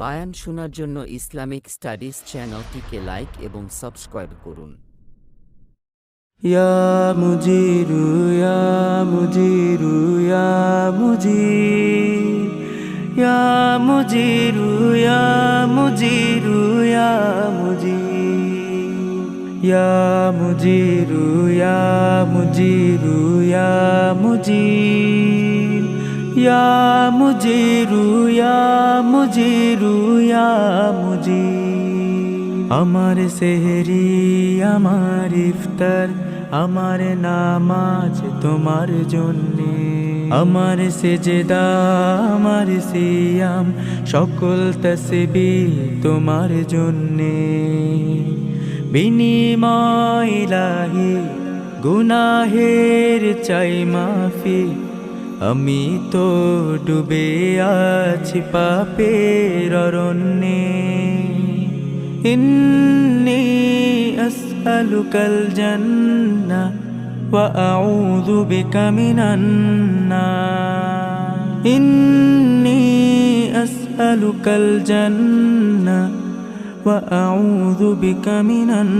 বায়ান শোনার জন্য Islamic studies চ্যানেলটিকে লাইক এবং সাবস্ক্রাইব করুন। ইয়া মুজিরু ইয়া মুজিরু, ইয়া ইয়া ইয়া या मुझे रुया मुझे रुया मुझे আমার সেহরি, আমার ইফতার, আমার নামাজ তোমার জন্যে। আমার সেজেদা, আমার সিয়াম, সকল তসবি তোমার জন্যে। বিনিময় লাহি গুনাহের চাই মাফি আমি তো ডুবে আছি পাপের অরণ্যে। ইন্নি আসআলুকাল জান্নাহ ওয়া আউযু বিকা মিনান নার ইন্নি আসআলুকাল জান্নাহ ওয়া আউযু বিকা মিনান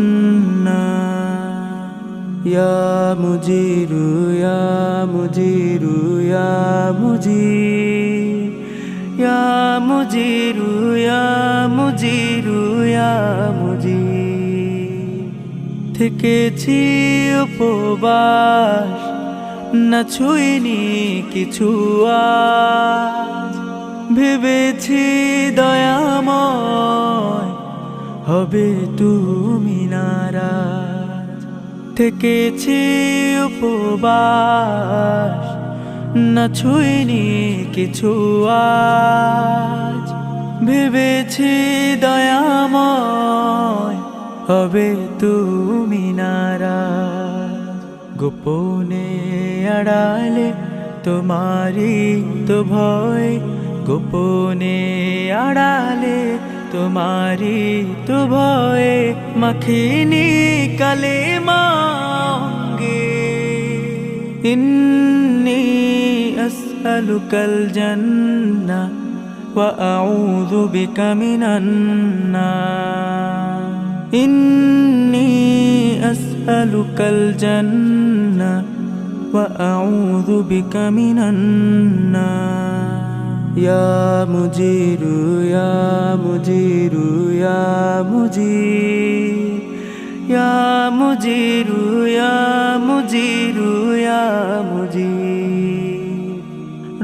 يا مجير يا مجير يا مجير يا مجير يا مجير يا مجير থেকেছি উপবাস না ছুঁইনি কিছু আজ ভেবেছি দয়াময় হবে তুমি নারাজ থেকেছি উপবাস, না ছুঁইনি কিছু আজ। ভেবেছি দয়াময় হবে তুমি নারা গোপনে আড়ালে তোমারি তো ভয়, গোপনে আড়ালে তোমারি তো ভয়ে মাখিনি কালে মাঙ্গে ইন্নি আসআলুকাল জান্নাহ ওয়া আউযু বিকা মিনান নার। ইন্নি আসআলুকাল জান্নাহ وأعوذ بك من النار يا مجير يا مجير يا مجير يا مجير يا مجير يا مجير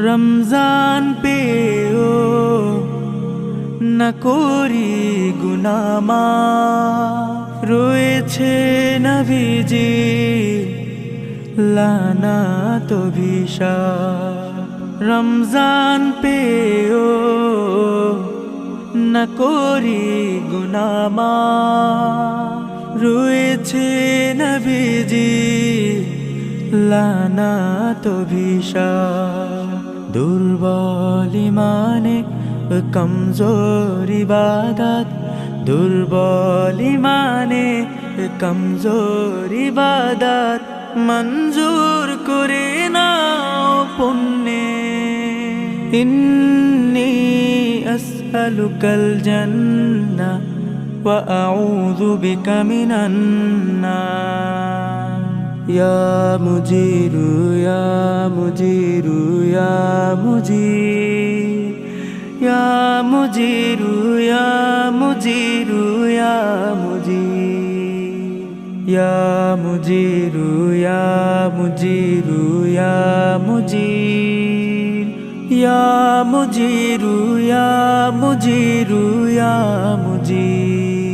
রমজান পেও না করি গুনামা রয়েছে নবীজি লানা তো ভিসা রমজান পেও, না করি গুনামা রয়েছে নবীজি লানা তো ভিসা দুর্বল ইমানে কমজোর ইবাদত দুর্বল ইমানে কমজোর ইবাদত মঞ্জুর করে পুণ্যে إني أسألك الجنة وأعوذ بك من النار يا مجير يا مجير يا مجير يا مجير يا مجير يا مجير يا مجير يا مجير يا مجير या मुझे रू या मुझे रू या मुझे